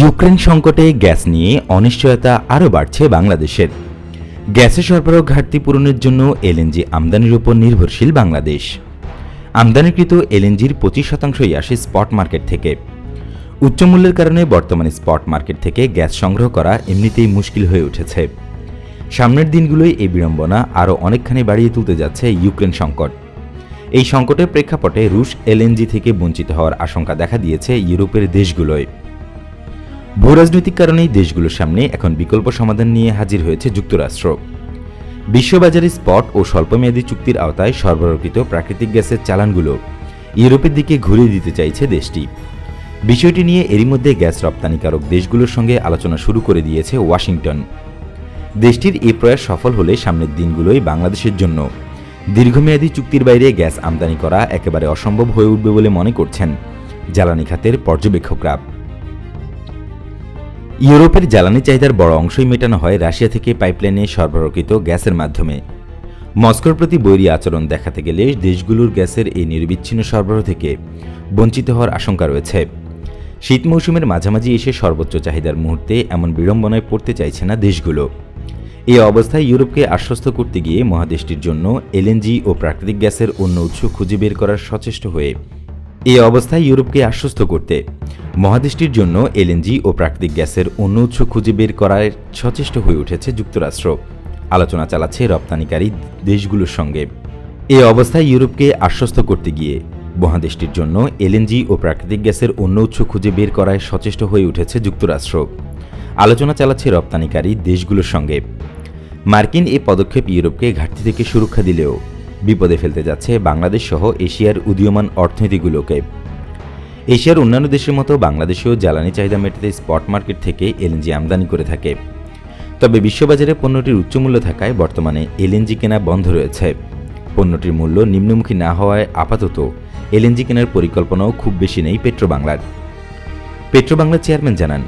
Ukraine সংকটে gas নিয়ে অনিশ্চয়তা আরও বাড়ছে বাংলাদেশের। গ্যাসের সরবরাহ ঘাটতি পূরণের জন্য এলএনজি আমদানির উপর নির্ভরশীল বাংলাদেশ। আমদানিকৃত এলএনজির পঁচিশ শতাংশই আসে স্পট মার্কেট থেকে। উচ্চমূল্যের কারণে বর্তমানে স্পট মার্কেট থেকে গ্যাস সংগ্রহ করা এমনিতেই মুশকিল হয়ে উঠেছে। সামনের দিনগুলোই এই বিড়ম্বনা আরও অনেকখানি বাড়িয়ে তুলতে যাচ্ছে ইউক্রেন সংকট। এই সংকটের প্রেক্ষাপটে রুশ এলএনজি থেকে বঞ্চিত হওয়ার আশঙ্কা দেখা দিয়েছে ইউরোপের দেশগুলোয়। ভূরাজনৈতিক কারণেই দেশগুলোর সামনে এখন বিকল্প সমাধান নিয়ে হাজির হয়েছে যুক্তরাষ্ট্র। বিশ্ববাজারে স্পট ও স্বল্পমেয়াদী চুক্তির আওতায় সরবরাহকৃত প্রাকৃতিক গ্যাসের চালানগুলো ইউরোপের দিকে ঘুরিয়ে দিতে চাইছে দেশটি। বিষয়টি নিয়ে এরই মধ্যে গ্যাস রপ্তানিকারক দেশগুলোর সঙ্গে আলোচনা শুরু করে দিয়েছে ওয়াশিংটন। দেশটির এই প্রয়াস সফল হলে সামনের দিনগুলোই বাংলাদেশের জন্য। দীর্ঘমেয়াদী চুক্তির বাইরে গ্যাস আমদানি করা একেবারে অসম্ভব হয়ে উঠবে বলে মনে করছেন জ্বালানি খাতের পর্যবেক্ষকরা। ইউরোপের জ্বালানি চাহিদার বড় অংশই মেটানো হয় রাশিয়া থেকে পাইপলাইনে সরবরাহকৃত গ্যাসের মাধ্যমে। মস্কোর প্রতি বৈরী আচরণ দেখাতে গেলে দেশগুলোর গ্যাসের এই নিরবিচ্ছিন্ন সরবরাহ থেকে বঞ্চিত হওয়ার আশঙ্কা রয়েছে। শীত মৌসুমের মাঝামাঝি এসে সর্বোচ্চ চাহিদার মুহূর্তে এমন বিড়ম্বনায় পড়তে চাইছে না দেশগুলো। এই অবস্থায় ইউরোপকে আশ্বস্ত করতে গিয়ে মহাদেশটির জন্য এলএনজি ও প্রাকৃতিক গ্যাসের অন্য উৎস খুঁজে বের করার সচেষ্ট হয়ে এই অবস্থায় ইউরোপকে আশ্বস্ত করতে। মহাদেশটির জন্য এলএনজি ও প্রাকৃতিক গ্যাসের অন্য উৎস খুঁজে বের করার সচেষ্ট হয়ে উঠেছে যুক্তরাষ্ট্র। আলোচনা চালাচ্ছে রপ্তানিকারী দেশগুলোর সঙ্গে। এ অবস্থায় ইউরোপকে আশ্বস্ত করতে গিয়ে মহাদেশটির জন্য এলএনজি ও প্রাকৃতিক গ্যাসের অন্য উৎস খুঁজে বের করায় সচেষ্ট হয়ে উঠেছে যুক্তরাষ্ট্র। আলোচনা চালাচ্ছে রপ্তানিকারী দেশগুলোর সঙ্গে। মার্কিন এই পদক্ষেপ ইউরোপকে ঘাটতি থেকে সুরক্ষা দিলেও বিপদে ফেলতে যাচ্ছে বাংলাদেশ সহ এশিয়ার উদীয়মান অর্থনীতিগুলোকে। এশিয়ার অন্যান্য দেশের মতো বাংলাদেশেও জ্বালানি চাহিদা মেটাতে স্পট মার্কেট থেকে এলএনজি আমদানি করে থাকে। তবে বিশ্ববাজারে পণ্যটির উচ্চমূল্য থাকায় বর্তমানে এলএনজি কেনা বন্ধ রয়েছে। পণ্যটির মূল্য নিম্নমুখী না হওয়ায় আপাতত এলএনজি কেনার পরিকল্পনাও খুব বেশি নেই পেট্রোবাংলার। পেট্রোবাংলার চেয়ারম্যান জানান,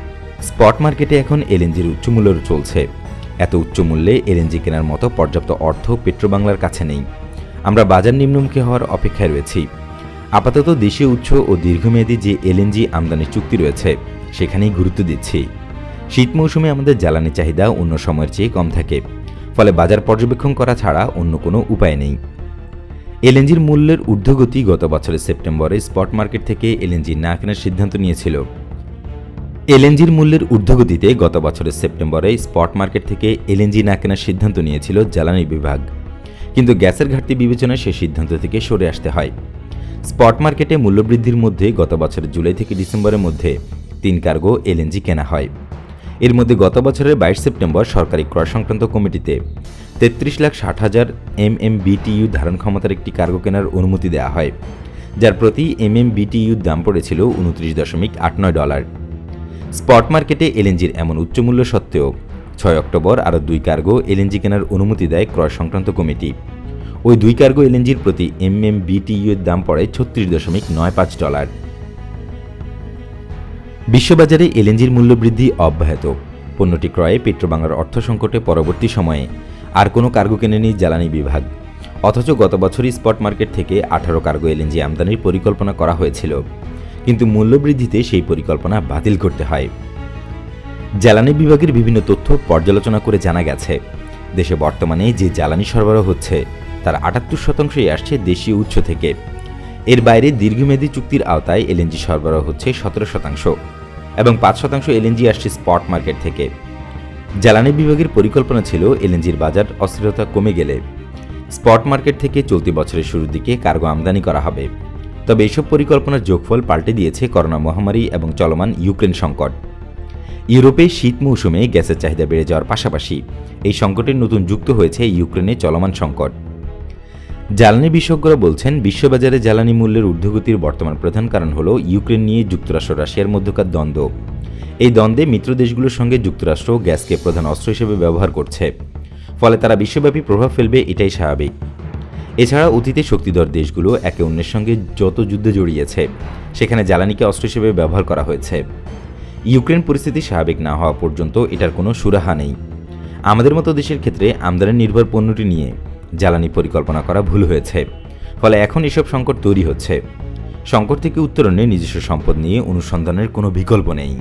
স্পট মার্কেটে এখন এলএনজির উচ্চমূল্য চলছে। এত উচ্চ মূল্যে এলএনজি কেনার মতো পর্যাপ্ত অর্থ পেট্রোবাংলার কাছে নেই। আমরা বাজার নিম্নমুখী হওয়ার অপেক্ষায় রয়েছি। আপাতত দেশীয় উৎস ও দীর্ঘমেয়াদী যে এলএনজি আমদানির চুক্তি রয়েছে, সেখানেই গুরুত্ব দিচ্ছি। শীত মৌসুমে আমাদের জ্বালানি চাহিদা অন্য সময়ের চেয়ে কম থাকে, ফলে বাজার পর্যবেক্ষণ করা ছাড়া অন্য কোনো উপায় নেই। এলএনজির মূল্যের ঊর্ধ্বগতি গত বছরের সেপ্টেম্বরে স্পট মার্কেট থেকে এলএনজি না কেনার সিদ্ধান্ত নিয়েছিল। এলএনজির মূল্যের ঊর্ধ্বগতিতে গত বছরের সেপ্টেম্বরে স্পট মার্কেট থেকে এলএনজি না কেনার সিদ্ধান্ত নিয়েছিল জ্বালানি বিভাগ। কিন্তু গ্যাসের ঘাটতি বিবেচনায় সে সিদ্ধান্ত থেকে সরে আসতে হয়। স্পট মার্কেটে মূল্যবৃদ্ধির মধ্যে গত বছরের জুলাই থেকে ডিসেম্বরের মধ্যে তিন কার্গো এলএনজি কেনা হয়। এর মধ্যে গত বছরের বাইশ সেপ্টেম্বর সরকারি ক্রয় সংক্রান্ত কমিটিতে তেত্রিশ লাখ ষাট হাজার এম এম বিটিইউ ধারণ ক্ষমতার একটি কার্গো কেনার অনুমতি দেওয়া হয়, যার প্রতি এম এম বিটিইউর দাম পড়েছিল উনত্রিশ দশমিক আট নয় ডলার। স্পট মার্কেটে এলএনজির এমন উচ্চমূল্য সত্ত্বেও ছয় অক্টোবর আরও দুই কার্গো এলএনজি কেনার অনুমতি দেয় ক্রয় সংক্রান্ত কমিটি। ওই দুই কার্গো এলএনজির প্রতি এম এম এর দাম পড়ে ছত্রিশ দশমিক নয় পাঁচ ডলার। বিশ্ববাজারে এলএনজির মূল্যবৃদ্ধি অব্যাহত। পণ্যটি ক্রয়ে পেট্রোবাংলার অর্থ সংকটে পরবর্তী সময়ে আর কোনো কার্গো কেনেনি জ্বালানি বিভাগ। অথচ গত বছরই স্পট মার্কেট থেকে আঠারো কার্গো এলএনজি আমদানির পরিকল্পনা করা হয়েছিল। কিন্তু মূল্যবৃদ্ধিতে সেই পরিকল্পনা বাতিল করতে হয়। জ্বালানি বিভাগের বিভিন্ন তথ্য পর্যালোচনা করে জানা গেছে। দেশে বর্তমানে যে জ্বালানি সরবরাহ হচ্ছে, তার আটাত্তর শতাংশই আসছে দেশীয় উৎস থেকে। এর বাইরে দীর্ঘমেয়াদী চুক্তির আওতায় এলএনজি সরবরাহ হচ্ছে সতেরো শতাংশ এবং পাঁচ শতাংশ এলএনজি আসছে স্পট মার্কেট থেকে। জ্বালানি বিভাগের পরিকল্পনা ছিল এলএনজির বাজার অস্থিরতা কমে গেলে। স্পট মার্কেট থেকে চলতি বছরের শুরুর দিকে কার্গো আমদানি করা হবে। তবে এসব পরিকল্পনার যোগফল পাল্টে দিয়েছে করোনা মহামারী এবং চলমান ইউক্রেন সংকট। ইউরোপে শীত মৌসুমে গ্যাসের চাহিদা বেড়ে যাওয়ার পাশাপাশি এই সংকটের নতুন যুক্ত হয়েছে ইউক্রেনে চলমান সংকট। জ্বালানি বিশেষজ্ঞরা বলছেন, বিশ্ববাজারে জ্বালানি মূল্যের ঊর্ধ্বগতির বর্তমান প্রধান কারণ হল ইউক্রেন নিয়ে যুক্তরাষ্ট্র রাশিয়ার মধ্যকার দ্বন্দ্ব। এই দ্বন্দ্বে মিত্র দেশগুলোর সঙ্গে যুক্তরাষ্ট্র গ্যাসকে প্রধান অস্ত্র হিসেবে ব্যবহার করছে। ফলে তারা বিশ্বব্যাপী প্রভাব ফেলবে এটাই স্বাভাবিক। এছাড়া অতীতে শক্তিধর দেশগুলো একে অন্যের সঙ্গে যত যুদ্ধে জড়িয়েছে, সেখানে জ্বালানিকে অস্ত্র হিসেবে ব্যবহার করা হয়েছে। ইউক্রেন পরিস্থিতি স্বাভাবিক না হওয়া পর্যন্ত এটার কোনো সুরাহা নেই। আমাদের মতো দেশের ক্ষেত্রে আমদানি নির্ভর পণ্যটি নিয়ে জ্বালানি পরিকল্পনা করা ভুল হয়েছে। ফলে এখন এসব সংকট তৈরি হচ্ছে। সংকট থেকে উত্তরণে নিজস্ব সম্পদ নিয়ে অনুসন্ধানের কোনো বিকল্প নেই।